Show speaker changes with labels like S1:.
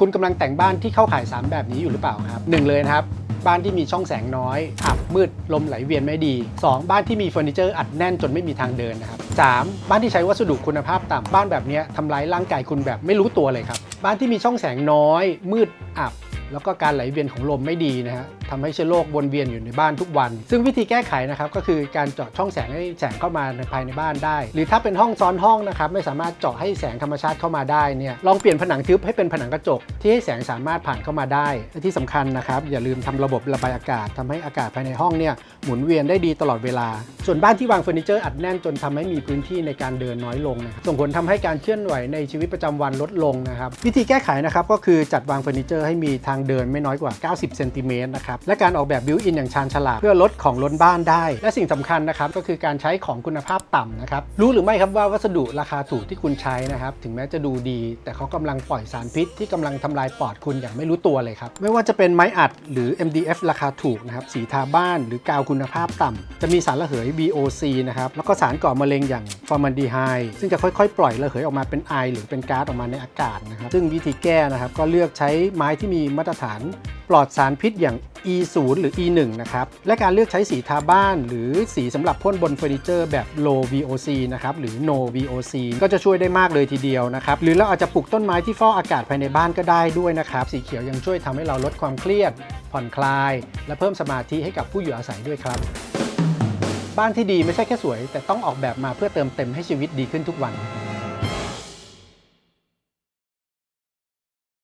S1: คุณกำลังแต่งบ้านที่เข้าข่าย 3 แบบนี้อยู่หรือเปล่าครับหนึ่งเลยนะครับ บ้านที่มีช่องแสงน้อยอับมืดลมไหลเวียนไม่ดี 2. บ้านที่มีเฟอร์นิเจอร์อัดแน่นจนไม่มีทางเดินนะครับ 3. บ้านที่ใช้วัสดุคุณภาพต่ำบ้านแบบนี้ทำร้ายร่างกายคุณแบบไม่รู้ตัวเลยครับ บ้านที่มีช่องแสงน้อย มืดอับ แล้วก็การไหลเวียนของลมไม่ดีนะฮะ ทำให้เชื้อโรควนเวียนอยู่ในบ้านทุกวัน ซึ่งวิธีแก้ไขนะครับก็คือการเจาะช่องแสงให้แสงเข้ามาในภายในบ้านได้ หรือถ้าเป็นห้องซ้อนห้องนะครับไม่สามารถเจาะให้แสงธรรมชาติเข้ามาได้เนี่ยลองเปลี่ยนผนังทึบให้เป็นผนังกระจก ที่ให้แสงสามารถผ่านเข้ามาได้และที่สำคัญนะครับอย่าลืมทำระบบระบายอากาศทำให้อากาศภายในห้องเนี่ยหมุนเวียนได้ดีตลอดเวลา ส่วนบ้านที่วางเฟอร์นิเจอร์อัดแน่นจนทำให้มีพื้นที่ในการเดินน้อยลงนะส่งผลทำให้การเคลื่อนไหวในชีวิตประจำวันลดลงนะครับวิธีแก้ไขนะครับก็คือจัดวางเฟอร์นิเจอร์ให้มีทางเดินไม่น้อยกว่า 90 เซนติเมตรนะครับและการออกแบบบิวอินอย่างชาญฉลาดเพื่อลดของล้นบ้านได้ และสิ่งสำคัญนะครับก็คือการใช้ของคุณภาพต่ำนะครับรู้หรือไม่ครับว่าวัสดุราคาถูกที่คุณใช้นะครับถึงแม้จะดูดี แต่เขากำลังปล่อยสารพิษที่กำลังทำลายปอดคุณอย่างไม่รู้ตัวเลยครับไม่ว่าจะเป็นไม้อัดหรือ MDF ราคาถูกนะครับสีทาบ้านหรือกาวคุณภาพต่ำจะมีสารระเหย VOC นะครับแล้วก็สารก่อมะเร็งอย่างฟอร์มาลดีไฮด์ซึ่งจะค่อยๆ ปล่อยระเหยออกมาเป็นไอหรือเป็นก๊าซออกมาในอากาศนะครับซึ่งวิธีแก้นะครับก็เลือกใช้ไม้ที่มีมาตรฐาน ปลอดสารพิษอย่าง E0 หรือ E1 นะครับ และการเลือกใช้สีทาบ้าน หรือสีสำหรับพ่นบนเฟอร์นิเจอร์แบบ low VOC นะครับ หรือ no VOC ก็จะช่วยได้มากเลยทีเดียวนะครับ หรือเราอาจจะปลูกต้นไม้ที่ฟอกอากาศภายในบ้านก็ได้ด้วยนะครับ สีเขียวยังช่วยทำให้เราลดความเครียด ผ่อนคลาย และเพิ่มสมาธิให้กับผู้อยู่อาศัยด้วยครับ บ้านที่ดีไม่ใช่แค่สวย แต่ต้องออกแบบมาเพื่อเติมเต็มให้ชีวิตดีขึ้นทุกวัน